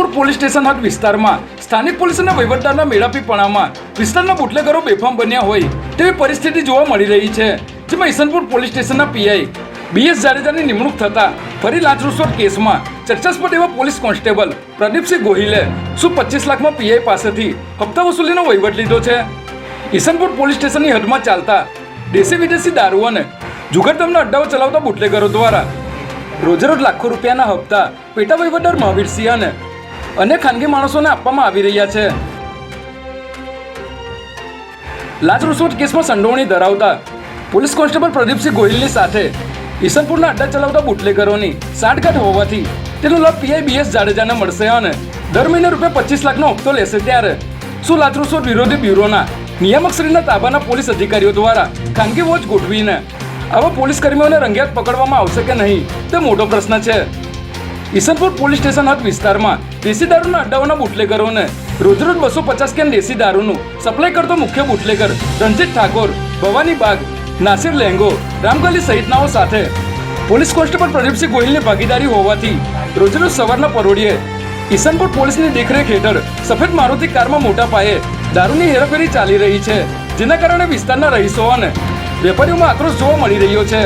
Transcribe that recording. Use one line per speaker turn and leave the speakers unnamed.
Isanpur police station હદ વિસ્તારમાં સ્થાનિક પોલીસના વહીવટદારના મેળાપીપણામાં વિસ્તારના બુટલેગરો બેફામ બન્યા હોય તેવી પરિસ્થિતિ જોવા મળી રહી છે, જેમાં ઈસનપુર પોલીસ સ્ટેશનના પીઆઈ બીએસ જાડેજાની નિમણૂક થતા ફરી લાંચ રૂશ્વત કેસમાં ચર્ચાસ્પદ એવા પોલીસ કોન્સ્ટેબલ પ્રદીપસિંહ ગોહિલે શું પચીસ લાખમાં પીઆઈ પાસેથી હપ્તા વસૂલીનો વહીવટ લીધો છે? ઈસનપુર પોલીસ સ્ટેશનની હદમાં ચાલતા દેશી વિદેશી દારૂ અને જુગારધામના અડ્ડાઓ ચલાવતા બુટલેગરો દ્વારા રોજેરોજ લાખો રૂપિયાના હપ્તા પેટા વહીવટદાર મહાવીરસિંહ અને અન્ય ખાનગી માણસોને આપવામાં આવી રહ્યા છે. લાંચ રૂશ્વત કેસમાં સંડોવણી ધરાવતા પોલીસ કોન્સ્ટેબલ પ્રદીપસિંહ ગોહિલની સાથે ઈસનપુરના અડ્ડા ચલાવતા બુટલેગરોની સાઠગાંઠ હોવાથી તેનો લાભ પીઆઈ બીએસ જાડેજાને મળશે અને દર મહિને રૂપિયા પચીસ લાખનો હપ્તો લેશે ત્યારે શું લાંચ રૂશ્વત વિરોધી બ્યુરોના નિયામકશ્રીના તાબાના પોલીસ અધિકારીઓ દ્વારા ખાનગી વોચ ગોઠવીને આવા પોલીસ કર્મીઓને રંગિયાત પકડવામાં આવશે કે નહીં તે મોટો પ્રશ્ન છે. ઈસનપુર પોલીસ સ્ટેશન હદ વિસ્તારમાં દેશી દારૂના અડ્ડાઓના બુટલેગરોને રોજરોજ બસો પચાસ કેન દેશી દારૂનું સપ્લાય કરતો મુખ્ય બુટલેગર રણજીત ઠાકોર, ભવાની બાગ, નાસિર લેંગો, રામગલી સહિતનાઓ સાથે. પોલીસ કોન્સ્ટેબલ પ્રદીપસિંહ ગોહિલની ભાગીદારી હોવાથી રોજરોજ સવારના પરોડીએ ઈસનપુર પોલીસની દેખરેખ હેઠળ સફેદ મારુતિ કારમાં મોટા પાયે દારૂની હેરાફેરી ચાલી રહી છે, જેના કારણે વિસ્તારના રહીશો અને વેપારીઓમાં આક્રોશ જોવા મળી રહ્યો છે.